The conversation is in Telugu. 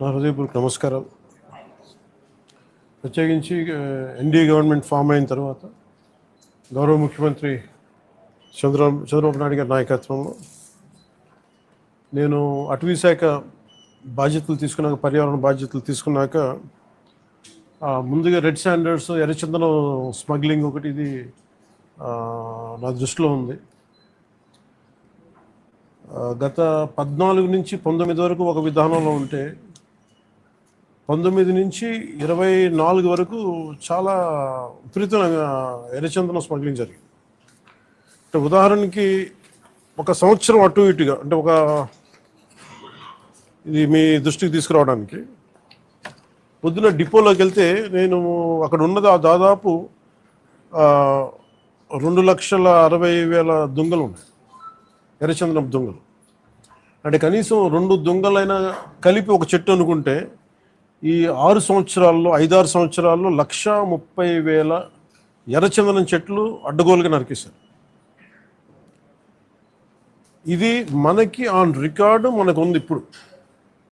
నా హృదయపూర్వక నమస్కారం ప్రత్యేకించి ఎన్డీఏ గవర్నమెంట్ ఫామ్ అయిన తర్వాత గౌరవ ముఖ్యమంత్రి చంద్ర చంద్రబాబు నాయుడు గారి నాయకత్వంలో నేను అటవీ శాఖ బాధ్యతలు తీసుకున్నాక పర్యావరణ బాధ్యతలు తీసుకున్నాక ముందుగా రెడ్ స్టాండర్డ్స్ ఎర్రచందనం స్మగ్లింగ్ ఒకటి ఇది నా దృష్టిలో ఉంది. గత పద్నాలుగు నుంచి పంతొమ్మిది వరకు ఒక విధానంలో ఉంటే పంతొమ్మిది నుంచి ఇరవై నాలుగు వరకు చాలా విపరీతంగా ఎర్రచందనం స్మగ్లింగ్ జరిగింది. అంటే ఉదాహరణకి ఒక సంవత్సరం అటు ఇటుగా అంటే ఒక ఇది మీ దృష్టికి తీసుకురావడానికి పొద్దున డిపోలోకి వెళ్తే నేను అక్కడ ఉన్నది ఆ దాదాపు రెండు లక్షల అరవై వేల దొంగలు ఉన్నాయి. ఎర్రచందనం దొంగలు. అంటే కనీసం రెండు దొంగలైనా కలిపి ఒక చెట్టు అనుకుంటే ఈ ఆరు సంవత్సరాల్లో ఐదారు సంవత్సరాల్లో లక్ష ముప్పై వేల ఎర్రచందనం చెట్లు అడ్డగోలుగా నరికేశారు. ఇది మనకి ఆన్ రికార్డు మనకు ఉంది ఇప్పుడు.